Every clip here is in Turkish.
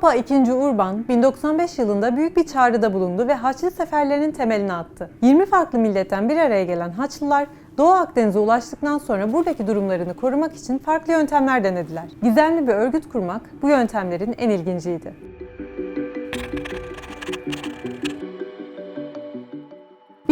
Papa II. Urban 1095 yılında büyük bir çağrıda bulundu ve Haçlı seferlerinin temelini attı. 20 farklı milletten bir araya gelen Haçlılar Doğu Akdeniz'e ulaştıktan sonra buradaki durumlarını korumak için farklı yöntemler denediler. Gizemli bir örgüt kurmak bu yöntemlerin en ilginciydi.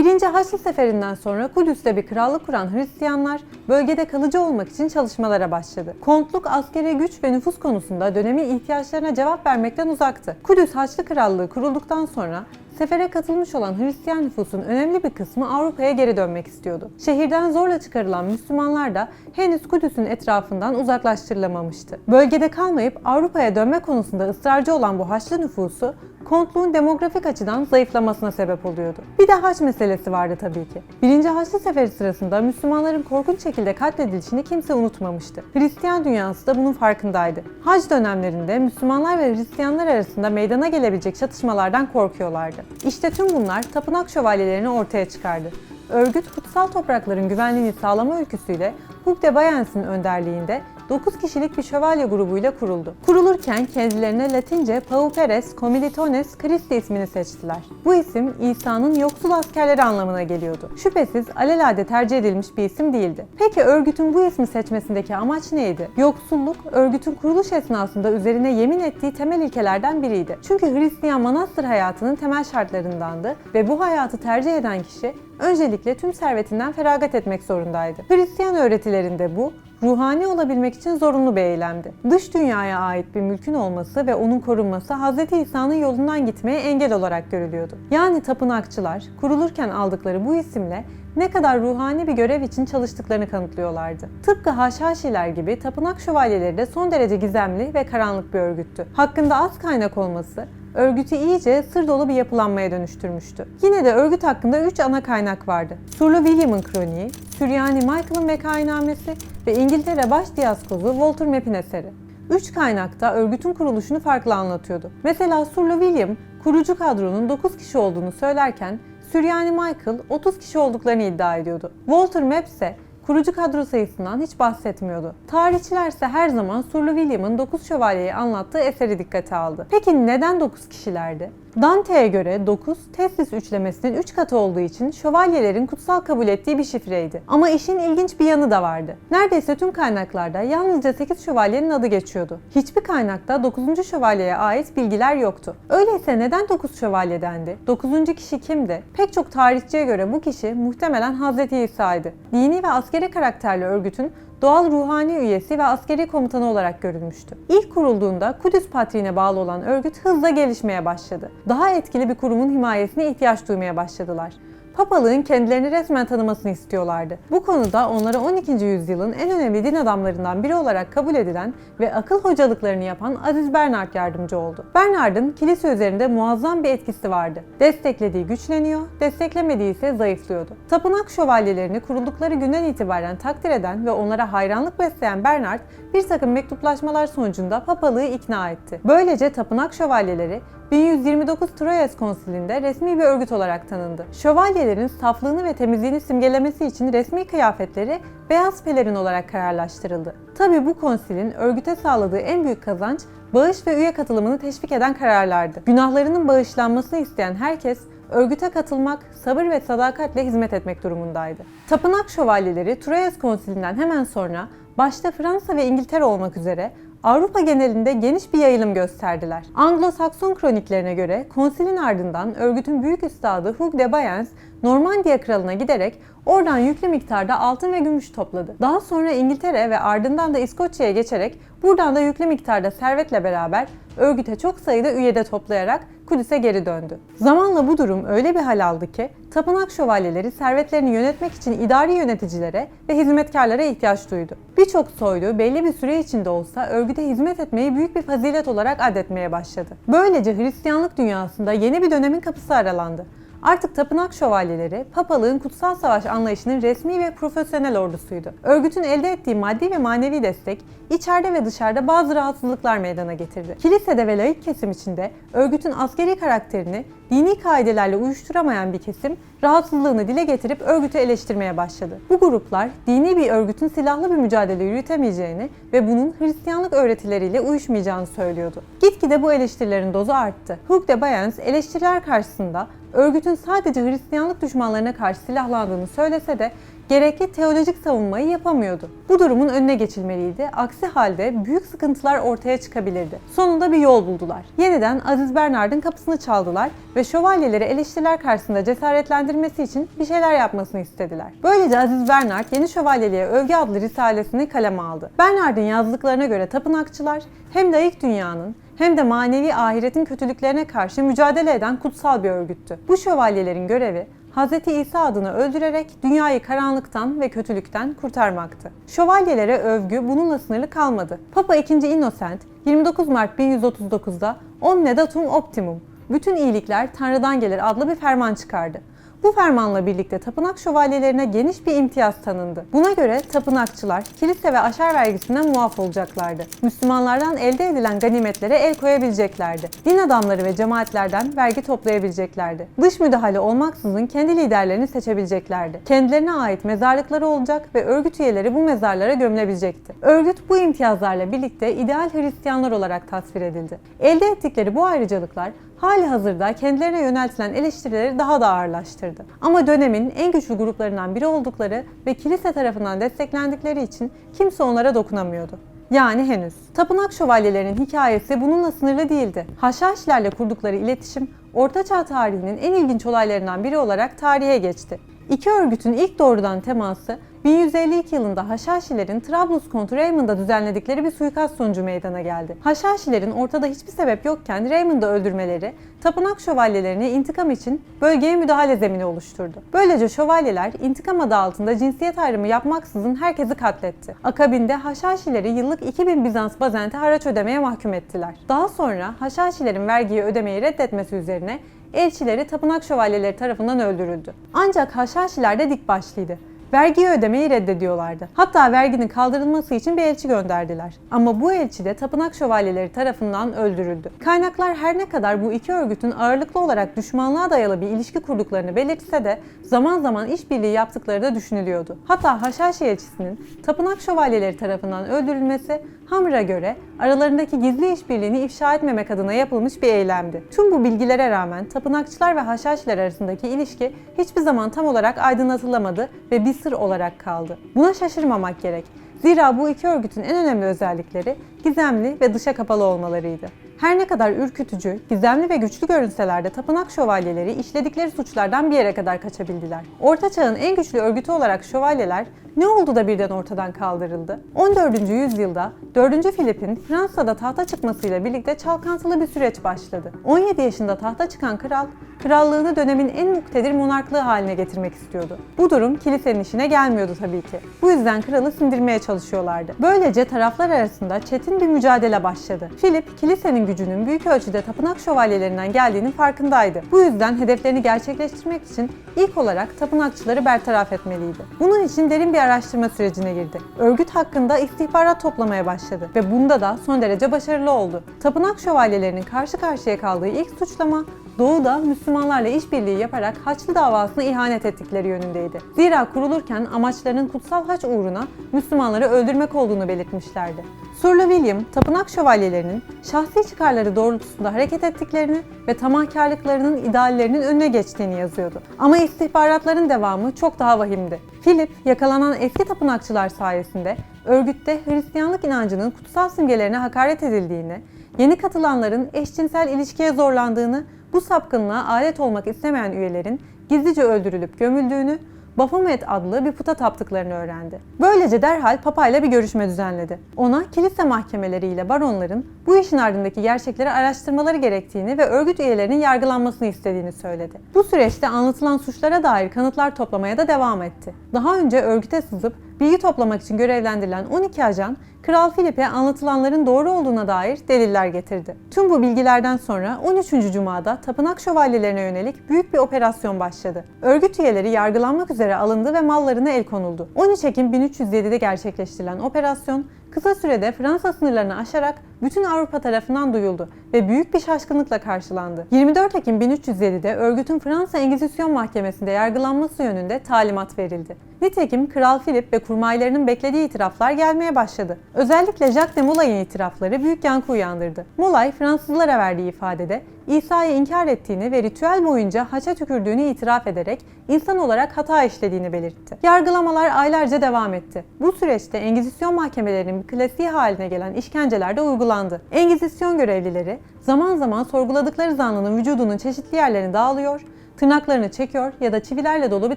Birinci Haçlı Seferi'nden sonra Kudüs'te bir krallık kuran Hristiyanlar bölgede kalıcı olmak için çalışmalara başladı. Kontluk askeri güç ve nüfus konusunda dönemin ihtiyaçlarına cevap vermekten uzaktı. Kudüs Haçlı Krallığı kurulduktan sonra Sefere katılmış olan Hristiyan nüfusun önemli bir kısmı Avrupa'ya geri dönmek istiyordu. Şehirden zorla çıkarılan Müslümanlar da henüz Kudüs'ün etrafından uzaklaştırılamamıştı. Bölgede kalmayıp Avrupa'ya dönme konusunda ısrarcı olan bu Haçlı nüfusu kontluğun demografik açıdan zayıflamasına sebep oluyordu. Bir de haç meselesi vardı tabii ki. Birinci Haçlı Seferi sırasında Müslümanların korkunç şekilde katledilişini kimse unutmamıştı. Hristiyan dünyası da bunun farkındaydı. Hac dönemlerinde Müslümanlar ve Hristiyanlar arasında meydana gelebilecek çatışmalardan korkuyorlardı. İşte tüm bunlar tapınak şövalyelerini ortaya çıkardı. Örgüt kutsal toprakların güvenliğini sağlama ülküsüyle Hugh de Bayens'in önderliğinde 9 kişilik bir şövalye grubuyla kuruldu. Kurulurken kendilerine Latince Pauperes Comilitones Christi ismini seçtiler. Bu isim İsa'nın yoksul askerleri anlamına geliyordu. Şüphesiz alelade tercih edilmiş bir isim değildi. Peki örgütün bu ismi seçmesindeki amaç neydi? Yoksulluk, örgütün kuruluş esnasında üzerine yemin ettiği temel ilkelerden biriydi. Çünkü Hristiyan manastır hayatının temel şartlarındandı ve bu hayatı tercih eden kişi öncelikle tüm servetinden feragat etmek zorundaydı. Hristiyan öğretilerinde bu, ruhani olabilmek için zorunlu bir eylemdi. Dış dünyaya ait bir mülkün olması ve onun korunması Hz. İsa'nın yolundan gitmeye engel olarak görülüyordu. Yani tapınakçılar kurulurken aldıkları bu isimle ne kadar ruhani bir görev için çalıştıklarını kanıtlıyorlardı. Tıpkı Haşhaşiler gibi tapınak şövalyeleri de son derece gizemli ve karanlık bir örgüttü. Hakkında az kaynak olması, örgütü iyice sır dolu bir yapılanmaya dönüştürmüştü. Yine de örgüt hakkında 3 ana kaynak vardı. Surlu William'ın kroniği, Süryani Michael'ın vekainamesi ve İngiltere Baş Diyaskozu Walter Map'in eseri. Üç kaynakta örgütün kuruluşunu farklı anlatıyordu. Mesela Surlu William, kurucu kadronun 9 kişi olduğunu söylerken Süryani Michael 30 kişi olduklarını iddia ediyordu. Walter Map ise kurucu kadro sayısından hiç bahsetmiyordu. Tarihçiler ise her zaman Surlu William'ın 9 şövalyeyi anlattığı eseri dikkate aldı. Peki neden 9 kişilerdi? Dante'ye göre 9, Teslis üçlemesinin 3 katı olduğu için şövalyelerin kutsal kabul ettiği bir şifreydi. Ama işin ilginç bir yanı da vardı. Neredeyse tüm kaynaklarda yalnızca 8 şövalyenin adı geçiyordu. Hiçbir kaynakta 9. şövalyeye ait bilgiler yoktu. Öyleyse neden 9 şövalye dendi? 9. kişi kimdi? Pek çok tarihçiye göre bu kişi muhtemelen Hz. İsa'ydı. Dini ve askeri karakterli örgütün doğal ruhani üyesi ve askeri komutanı olarak görülmüştü. İlk kurulduğunda Kudüs Patriğine bağlı olan örgüt hızla gelişmeye başladı. Daha etkili bir kurumun himayesine ihtiyaç duymaya başladılar papalığın kendilerini resmen tanımasını istiyorlardı. Bu konuda onlara 12. yüzyılın en önemli din adamlarından biri olarak kabul edilen ve akıl hocalıklarını yapan Aziz Bernard yardımcı oldu. Bernard'ın kilise üzerinde muazzam bir etkisi vardı. Desteklediği güçleniyor, desteklemediği ise zayıflıyordu. Tapınak şövalyelerini kuruldukları günden itibaren takdir eden ve onlara hayranlık besleyen Bernard bir takım mektuplaşmalar sonucunda papalığı ikna etti. Böylece tapınak şövalyeleri 1129 Troyes Konsili'nde resmi bir örgüt olarak tanındı. Şövalyelerin saflığını ve temizliğini simgelemesi için resmi kıyafetleri beyaz pelerin olarak kararlaştırıldı. Tabi bu konsilin örgüte sağladığı en büyük kazanç bağış ve üye katılımını teşvik eden kararlardı. Günahlarının bağışlanmasını isteyen herkes örgüte katılmak, sabır ve sadakatle hizmet etmek durumundaydı. Tapınak şövalyeleri Troyes Konsilinden hemen sonra başta Fransa ve İngiltere olmak üzere Avrupa genelinde geniş bir yayılım gösterdiler. Anglo-Sakson kroniklerine göre konsilin ardından örgütün büyük üstadı Hugh de Bayens Normandiya kralına giderek oradan yüklü miktarda altın ve gümüş topladı. Daha sonra İngiltere ve ardından da İskoçya'ya geçerek buradan da yüklü miktarda servetle beraber örgüte çok sayıda üye de toplayarak Kudüs'e geri döndü. Zamanla bu durum öyle bir hal aldı ki tapınak şövalyeleri servetlerini yönetmek için idari yöneticilere ve hizmetkarlara ihtiyaç duydu. Birçok soylu belli bir süre içinde olsa örgüte hizmet etmeyi büyük bir fazilet olarak adetmeye başladı. Böylece Hristiyanlık dünyasında yeni bir dönemin kapısı aralandı. Artık tapınak şövalyeleri papalığın kutsal savaş anlayışının resmi ve profesyonel ordusuydu. Örgütün elde ettiği maddi ve manevi destek içeride ve dışarıda bazı rahatsızlıklar meydana getirdi. Kilisede ve laik kesim içinde örgütün askeri karakterini dini kaidelerle uyuşturamayan bir kesim rahatsızlığını dile getirip örgütü eleştirmeye başladı. Bu gruplar dini bir örgütün silahlı bir mücadele yürütemeyeceğini ve bunun Hristiyanlık öğretileriyle uyuşmayacağını söylüyordu. Gitgide bu eleştirilerin dozu arttı. Hugh de Bayens eleştiriler karşısında örgütün sadece Hristiyanlık düşmanlarına karşı silahlandığını söylese de gerekli teolojik savunmayı yapamıyordu. Bu durumun önüne geçilmeliydi. Aksi halde büyük sıkıntılar ortaya çıkabilirdi. Sonunda bir yol buldular. Yeniden Aziz Bernard'ın kapısını çaldılar ve şövalyeleri eleştiriler karşısında cesaretlendirmesi için bir şeyler yapmasını istediler. Böylece Aziz Bernard Yeni Şövalyeliğe Övgü adlı risalesini kaleme aldı. Bernard'ın yazdıklarına göre tapınakçılar hem layık dünyanın hem de manevi ahiretin kötülüklerine karşı mücadele eden kutsal bir örgüttü. Bu şövalyelerin görevi Hz. İsa adını öldürerek dünyayı karanlıktan ve kötülükten kurtarmaktı. Şövalyelere övgü bununla sınırlı kalmadı. Papa II. Innocent 29 Mart 1139'da Omne Datum Optimum, bütün iyilikler Tanrı'dan gelir adlı bir ferman çıkardı. Bu fermanla birlikte tapınak şövalyelerine geniş bir imtiyaz tanındı. Buna göre tapınakçılar kilise ve aşer vergisinden muaf olacaklardı. Müslümanlardan elde edilen ganimetlere el koyabileceklerdi. Din adamları ve cemaatlerden vergi toplayabileceklerdi. Dış müdahale olmaksızın kendi liderlerini seçebileceklerdi. Kendilerine ait mezarlıkları olacak ve örgüt üyeleri bu mezarlara gömülebilecekti. Örgüt bu imtiyazlarla birlikte ideal Hristiyanlar olarak tasvir edildi. Elde ettikleri bu ayrıcalıklar hali hazırda kendilerine yöneltilen eleştirileri daha da ağırlaştırdı. Ama dönemin en güçlü gruplarından biri oldukları ve kilise tarafından desteklendikleri için kimse onlara dokunamıyordu. Yani henüz. Tapınak şövalyelerinin hikayesi bununla sınırlı değildi. Haşhaşilerle kurdukları iletişim Ortaçağ tarihinin en ilginç olaylarından biri olarak tarihe geçti. İki örgütün ilk doğrudan teması 1152 yılında Haşhaşilerin Trablus kontu Raymond'a düzenledikleri bir suikast sonucu meydana geldi. Haşhaşilerin ortada hiçbir sebep yokken Raymond'ı öldürmeleri, tapınak şövalyelerine intikam için bölgeye müdahale zemini oluşturdu. Böylece şövalyeler intikam adı altında cinsiyet ayrımı yapmaksızın herkesi katletti. Akabinde Haşhaşileri yıllık 2000 Bizans bazente haraç ödemeye mahkum ettiler. Daha sonra Haşhaşilerin vergiyi ödemeyi reddetmesi üzerine elçileri tapınak şövalyeleri tarafından öldürüldü. Ancak Haşhaşiler de dik başlıydı. Vergiyi ödemeyi reddediyorlardı. Hatta verginin kaldırılması için bir elçi gönderdiler. Ama bu elçi de tapınak şövalyeleri tarafından öldürüldü. Kaynaklar her ne kadar bu iki örgütün ağırlıklı olarak düşmanlığa dayalı bir ilişki kurduklarını belirtse de zaman zaman işbirliği yaptıkları da düşünülüyordu. Hatta Haşhaşi elçisinin tapınak şövalyeleri tarafından öldürülmesi Hamr'a göre aralarındaki gizli işbirliğini ifşa etmemek adına yapılmış bir eylemdi. Tüm bu bilgilere rağmen tapınakçılar ve haşhaşiler arasındaki ilişki hiçbir zaman tam olarak aydınlatılamadı ve bir sır olarak kaldı. Buna şaşırmamak gerek. Zira bu iki örgütün en önemli özellikleri gizemli ve dışa kapalı olmalarıydı. Her ne kadar ürkütücü, gizemli ve güçlü görünseler de tapınak şövalyeleri işledikleri suçlardan bir yere kadar kaçabildiler. Orta Çağ'ın en güçlü örgütü olarak şövalyeler ne oldu da birden ortadan kaldırıldı? 14. yüzyılda 4. Filip'in Fransa'da tahta çıkmasıyla birlikte çalkantılı bir süreç başladı. 17 yaşında tahta çıkan kral, krallığını dönemin en muktedir monarklığı haline getirmek istiyordu. Bu durum kilisenin işine gelmiyordu tabii ki. Bu yüzden kralı sindirmeye çalışıyorlardı. Böylece taraflar arasında çetin bir mücadele başladı. Filip, kilisenin gücünün büyük ölçüde tapınak şövalyelerinden geldiğinin farkındaydı. Bu yüzden hedeflerini gerçekleştirmek için ilk olarak tapınakçıları bertaraf etmeliydi. Bunun için derin bir araştırma sürecine girdi. Örgüt hakkında istihbarat toplamaya başladı ve bunda da son derece başarılı oldu. Tapınak şövalyelerinin karşı karşıya kaldığı ilk suçlama Doğu'da Müslümanlarla işbirliği yaparak Haçlı davasına ihanet ettikleri yönündeydi. Zira kurulurken amaçlarının kutsal haç uğruna Müslümanları öldürmek olduğunu belirtmişlerdi. Surlu William, tapınak şövalyelerinin şahsi çıkarları doğrultusunda hareket ettiklerini ve tamahkarlıklarının ideallerinin önüne geçtiğini yazıyordu. Ama istihbaratların devamı çok daha vahimdi. Philip, yakalanan eski tapınakçılar sayesinde örgütte Hristiyanlık inancının kutsal simgelerine hakaret edildiğini, yeni katılanların eşcinsel ilişkiye zorlandığını, bu sapkınlığa alet olmak istemeyen üyelerin gizlice öldürülüp gömüldüğünü, Baphomet adlı bir puta taptıklarını öğrendi. Böylece derhal Papa ile bir görüşme düzenledi. Ona kilise mahkemeleriyle baronların bu işin ardındaki gerçekleri araştırmaları gerektiğini ve örgüt üyelerinin yargılanmasını istediğini söyledi. Bu süreçte anlatılan suçlara dair kanıtlar toplamaya da devam etti. Daha önce örgüte sızıp Bilgi toplamak için görevlendirilen 12 ajan, Kral Filip'e anlatılanların doğru olduğuna dair deliller getirdi. Tüm bu bilgilerden sonra 13. Cuma'da tapınak şövalyelerine yönelik büyük bir operasyon başladı. Örgüt üyeleri yargılanmak üzere alındı ve mallarına el konuldu. 13 Ekim 1307'de gerçekleştirilen operasyon kısa sürede Fransa sınırlarını aşarak bütün Avrupa tarafından duyuldu ve büyük bir şaşkınlıkla karşılandı. 24 Ekim 1307'de örgütün Fransa Engizisyon Mahkemesi'nde yargılanması yönünde talimat verildi. Nitekim Kral Philip ve kurmaylarının beklediği itiraflar gelmeye başladı. Özellikle Jacques de Molay'ın itirafları büyük yankı uyandırdı. Molay, Fransızlara verdiği ifadede İsa'yı inkar ettiğini ve ritüel boyunca haça tükürdüğünü itiraf ederek insan olarak hata işlediğini belirtti. Yargılamalar aylarca devam etti. Bu süreçte Engizisyon mahkemelerinin klasiği haline gelen işkenceler de uygulandı. Engizisyon görevlileri zaman zaman sorguladıkları zanlının vücudunun çeşitli yerlerine dağılıyor, tırnaklarını çekiyor ya da çivilerle dolu bir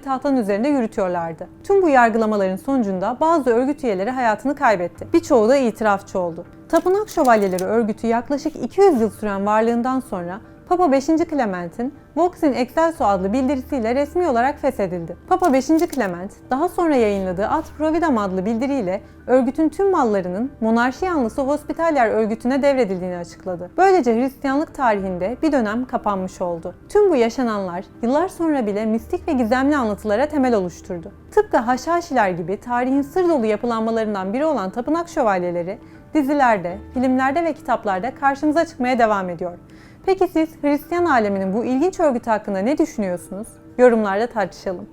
tahtanın üzerinde yürütüyorlardı. Tüm bu yargılamaların sonucunda bazı örgüt üyeleri hayatını kaybetti. Birçoğu da itirafçı oldu. Tapınak Şövalyeleri örgütü yaklaşık 200 yıl süren varlığından sonra Papa 5. Clement'in Vox in Excelso adlı bildirisiyle resmi olarak feshedildi. Papa 5. Clement, daha sonra yayınladığı Ad Providam adlı bildiriyle örgütün tüm mallarının monarşi yanlısı Hospitaller örgütüne devredildiğini açıkladı. Böylece Hristiyanlık tarihinde bir dönem kapanmış oldu. Tüm bu yaşananlar yıllar sonra bile mistik ve gizemli anlatılara temel oluşturdu. Tıpkı Haşhaşiler gibi tarihin sır dolu yapılanmalarından biri olan tapınak şövalyeleri dizilerde, filmlerde ve kitaplarda karşımıza çıkmaya devam ediyor. Peki siz Hristiyan aleminin bu ilginç örgütü hakkında ne düşünüyorsunuz? Yorumlarda tartışalım.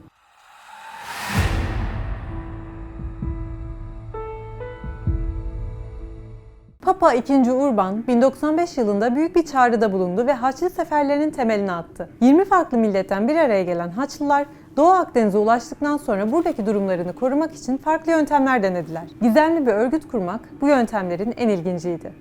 Papa II. Urban 1095 yılında büyük bir çağrıda bulundu ve Haçlı seferlerinin temelini attı. 20 farklı milletten bir araya gelen Haçlılar Doğu Akdeniz'e ulaştıktan sonra buradaki durumlarını korumak için farklı yöntemler denediler. Gizemli bir örgüt kurmak bu yöntemlerin en ilginciydi.